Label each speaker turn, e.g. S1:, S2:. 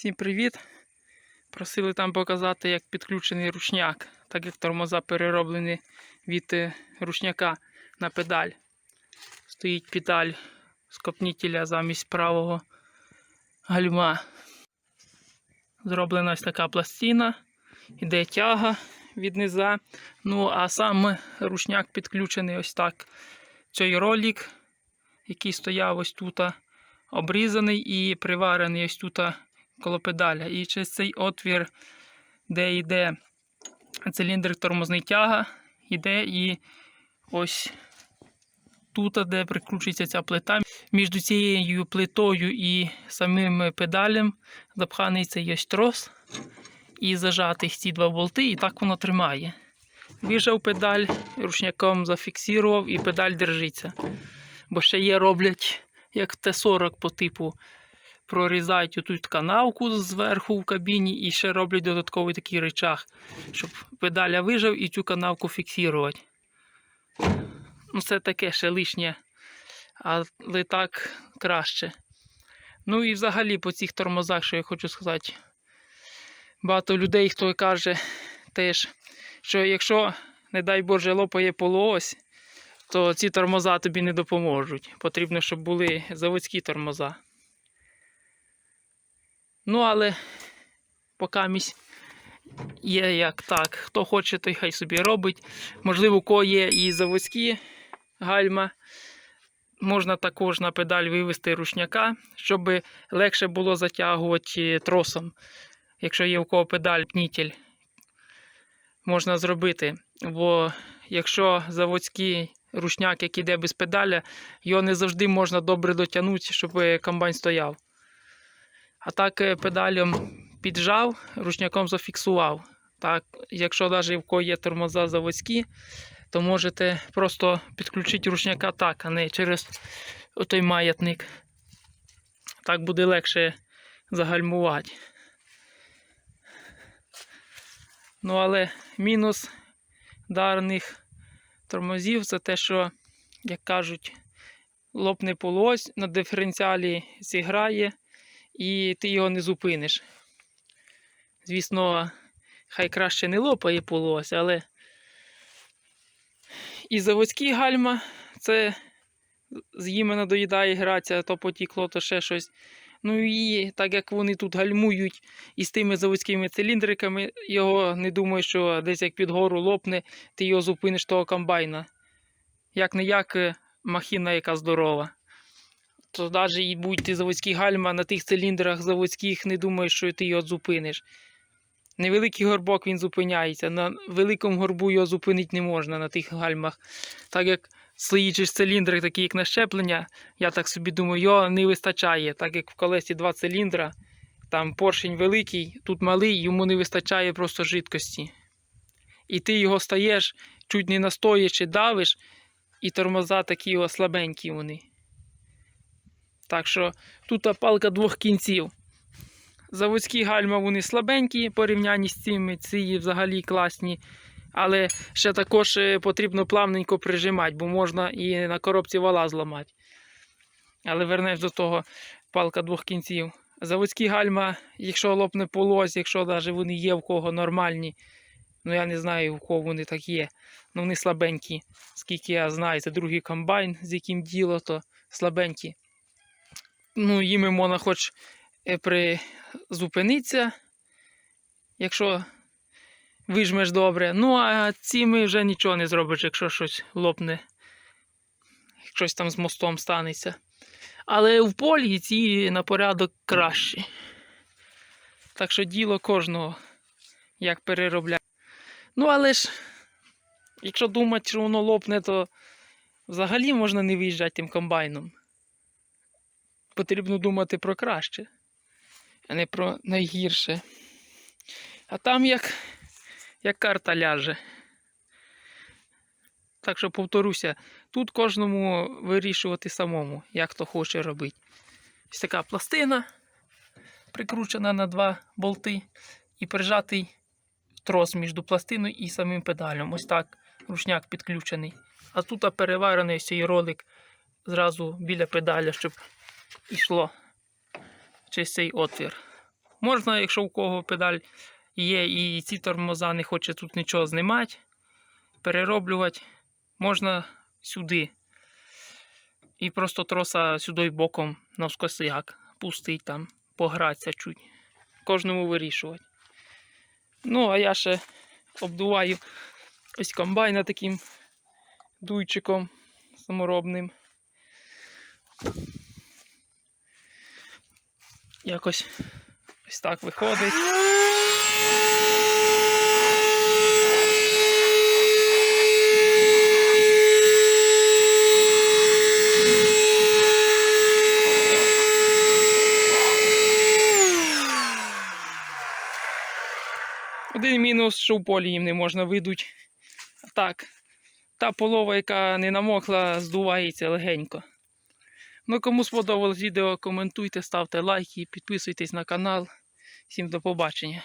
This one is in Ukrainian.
S1: Всім привіт! Просили там показати, як підключений рушняк, так як тормоза перероблені від е, рушняка на педаль. Стоїть педаль скопнітеля замість правого гальма. Зроблена ось така пластина, іде тяга від низа. Ну, а сам рушняк підключений ось так. Цей ролик, який стояв ось тут, обрізаний і приварений ось тут коло педаля. І через цей отвір, де йде циліндр тормозний тяга, йде і ось тут, де прикручується ця плита. Між цією плитою і самим педалем запханий цей ось трос і зажатих ці два болти, і так воно тримає. Вижав педаль, рушняком зафіксував і педаль держиться. Бо ще є роблять як Т-40 по типу. Прорізають отут канавку зверху в кабіні і ще роблять додатковий такий речах, щоб педаля вижав і цю канавку фіксувати. Ну, це таке ще лишнє, але так краще. Ну і взагалі по цих тормозах, що я хочу сказати, багато людей, хто каже теж, що якщо, не дай Боже, лопає полуось, то ці тормоза тобі не допоможуть. Потрібно, щоб були заводські тормоза. Ну, але поки місь є як так. Хто хоче, той хай собі робить. Можливо, у кого є і заводські гальма. Можна також на педаль вивести рушняка, щоб легше було затягувати тросом. Якщо є у кого педаль пнітель, можна зробити. Бо якщо заводський рушняк, який йде без педаля, його не завжди можна добре дотягнути, щоб комбайн стояв. А так е, педалем піджав, рушняком зафіксував. Так, якщо навіть в кого є тормоза заводські, то можете просто підключити рушняка так, а не через той маятник. Так буде легше загальмувати. Ну, але мінус дарних тормозів це те, що, як кажуть, лопне полось на диференціалі зіграє і ти його не зупиниш. Звісно, хай краще не лопає полось, але і заводські гальма, це з їми доїдає грація, то потікло, то ще щось. Ну і так як вони тут гальмують із тими заводськими циліндриками, його не думаю, що десь як під гору лопне, ти його зупиниш того комбайна. Як не як махіна, яка здорова. То навіть і будь ти заводські гальма на тих циліндрах заводських, не думаєш, що ти його зупиниш. Невеликий горбок він зупиняється. На великому горбу його зупинити не можна на тих гальмах. Так як ж циліндри, такі як на щеплення, я так собі думаю, його не вистачає. Так як в колесі два циліндра, там поршень великий, тут малий, йому не вистачає просто жидкості. І ти його стаєш, чуть не настоячи, давиш, і тормоза такі слабенькі вони. Так що тут палка двох кінців. Заводські гальма вони слабенькі порівнянні з цими, ці взагалі класні. Але ще також е, потрібно плавненько прижимати, бо можна і на коробці вала зламати. Але вернеш до того палка двох кінців. Заводські гальма, якщо лопне полось, якщо навіть вони є в кого нормальні, ну я не знаю, у кого вони так є. Ну вони слабенькі. Скільки я знаю, це другий комбайн, з яким діло, то слабенькі. Ну, їми можна хоч е, призупинитися, якщо вижмеш добре. Ну, а цими вже нічого не зробиш, якщо щось лопне, щось там з мостом станеться. Але в полі ці на порядок кращі. Так що діло кожного, як переробляти. Ну, але ж, якщо думати, що воно лопне, то взагалі можна не виїжджати тим комбайном потрібно думати про краще, а не про найгірше. А там як, як карта ляже. Так що повторюся, тут кожному вирішувати самому, як то хоче робити. Ось така пластина, прикручена на два болти, і прижатий трос між пластиною і самим педалем. Ось так рушняк підключений. А тут переварений цей ролик зразу біля педаля, щоб йшло через цей отвір. Можна, якщо у кого педаль є і ці тормоза не хоче тут нічого знімати, перероблювати, можна сюди. І просто троса сюди боком навскосяк пустить там, погратися чуть. Кожному вирішувати. Ну, а я ще обдуваю ось комбайна таким дуйчиком саморобним. Якось ось так виходить. Один мінус, що в полі їм не можна видуть. Так, та полова, яка не намокла, здувається легенько. Ну, кому сподобалось відео, коментуйте, ставте лайки, підписуйтесь на канал. Всім до побачення.